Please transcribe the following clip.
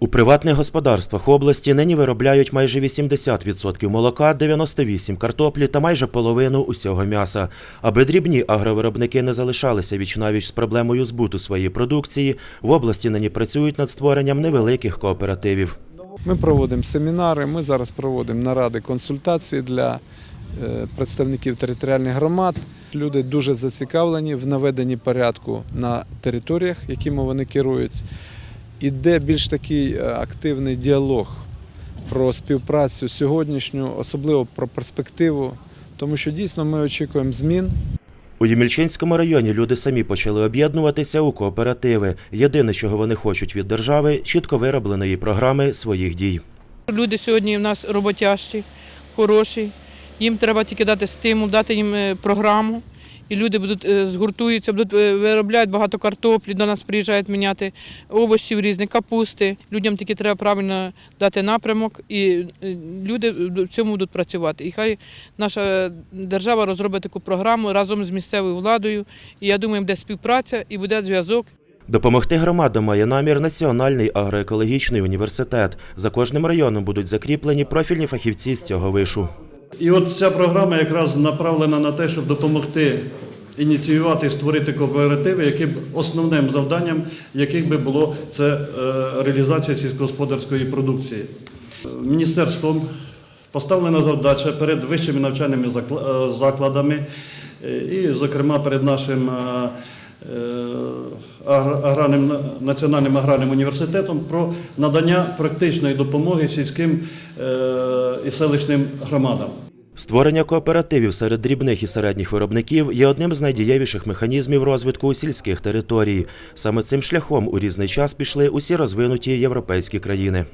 У приватних господарствах області нині виробляють майже 80% молока, 98 картоплі та майже половину усього м'яса. Аби дрібні агровиробники не залишалися вічнавіч з проблемою збуту своєї продукції, в області нині працюють над створенням невеликих кооперативів. Ми проводимо семінари, ми зараз проводимо наради консультації для е, представників територіальних громад. Люди дуже зацікавлені в наведенні порядку на територіях, якими вони керують. Іде більш такий е, активний діалог про співпрацю сьогоднішню, особливо про перспективу, тому що дійсно ми очікуємо змін. У Ємільчинському районі люди самі почали об'єднуватися у кооперативи. Єдине, чого вони хочуть від держави, чітко виробленої програми своїх дій. Люди сьогодні в нас роботящі, хороші. Їм треба тільки дати стимул, дати їм е, програму. І люди будуть е, згуртуються, будуть е, виробляють багато картоплі, до нас приїжджають міняти овочів різні, капусти. Людям тільки треба правильно дати напрямок, і е, люди в цьому будуть працювати. І хай наша держава розробить таку програму разом з місцевою владою. І я думаю, буде співпраця і буде зв'язок. Допомогти громадам має намір Національний агроекологічний університет. За кожним районом будуть закріплені профільні фахівці з цього вишу. І от ця програма якраз направлена на те, щоб допомогти ініціювати і створити кооперативи, які б основним завданням яких би було це е, реалізація сільськогосподарської продукції. Міністерством поставлена завдача перед вищими навчальними е, закладами, е, і, зокрема, перед нашим агр- аграрним національним аграрним університетом про надання практичної допомоги сільським і селищним громадам. Створення кооперативів серед дрібних і середніх виробників є одним з найдієвіших механізмів розвитку сільських територій. Саме цим шляхом у різний час пішли усі розвинуті європейські країни.